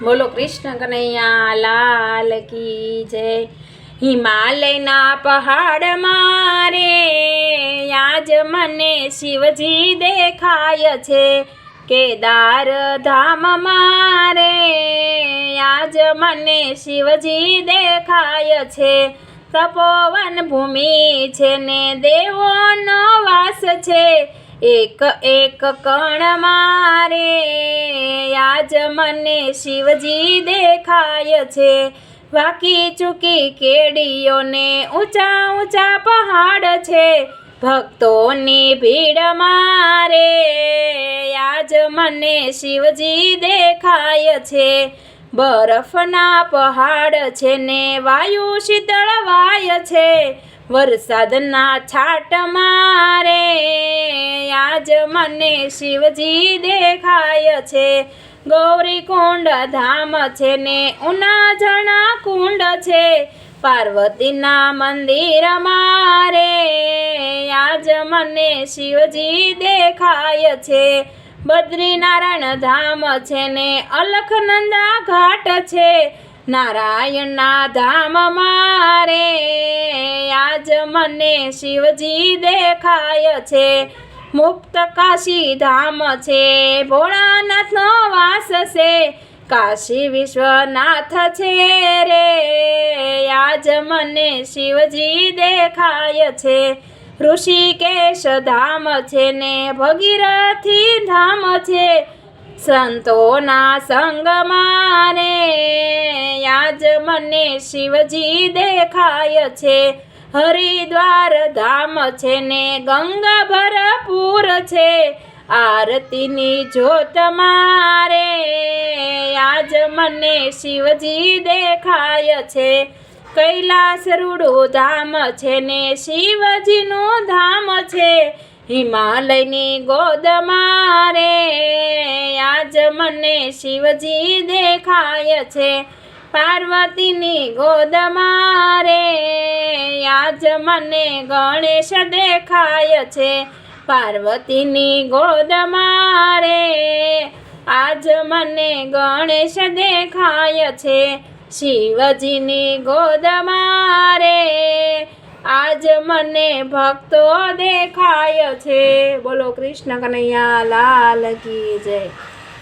બોલો કૃષ્ણ કનૈયા, લાલ કી જય. હિમાલયના પહાડ મારે આજ મને શિવજી દેખાય છે. કેદાર ધામ મારે આજ મને શિવજી દેખાય છે. તપોવન ભૂમિ છે ને દેવોનો વાસ છે. એક એક કણ મારે. આજ મને શિવજી દેખાય છે. વાકી ચૂકી કેડીઓને ઊંચા ઊંચા પહાડ છે. ભક્તોની ભીડ મારે. આજ મને શિવજી દેખાય છે. બરફના પહાડ છે ને વાયુ શીતળ વાય છે. વરસાદના છાટ મારે. આજ મને શિવજી દેખાય છે. ગૌરી કુંડ ધામ છે ને ઉના જણા કુંડ છે. પાર્વતીના મંદિર મારે આજ મને શિવજી દેખાય છે. બદ્રીનારાયણ ધામ છે ને અલખનંદા ઘાટ છે. નારાયણના ધામ મારે આજ મને શિવજી દેખાય છે. મુક્ત કાશી ધામ છે, ભોળાનાથનો વાસ છે, કાશી વિશ્વનાથ છે રે, આજ મને શિવજી દેખાય છે, ઋષિકેશ ધામ છે ને ભગીરથી ધામ છે, સંતોના સંગમાને આજ મને શિવજી દેખાય છે હરિદ્વાર ધામ છે ને ગંગા ભરપૂર છે. આરતીની જ્યોત મારે, આજ મને શિવજી દેખાય છે. કૈલાસ રૂડું ધામ છે ને શિવજીનું ધામ છે. હિમાલયની ગોદ મારે, આજ મને શિવજી દેખાય છે. પાર્વતીની ગોદ મારે આજ મને ગણેશ દેખાય છે. પાર્વતીની ગોદ મારે આજ મને ગણેશ દેખાય છે. શિવજીની ગોદ મારે આજ મને ભક્તો દેખાય છે. બોલો કૃષ્ણ કનૈયા, લાલ કી જય.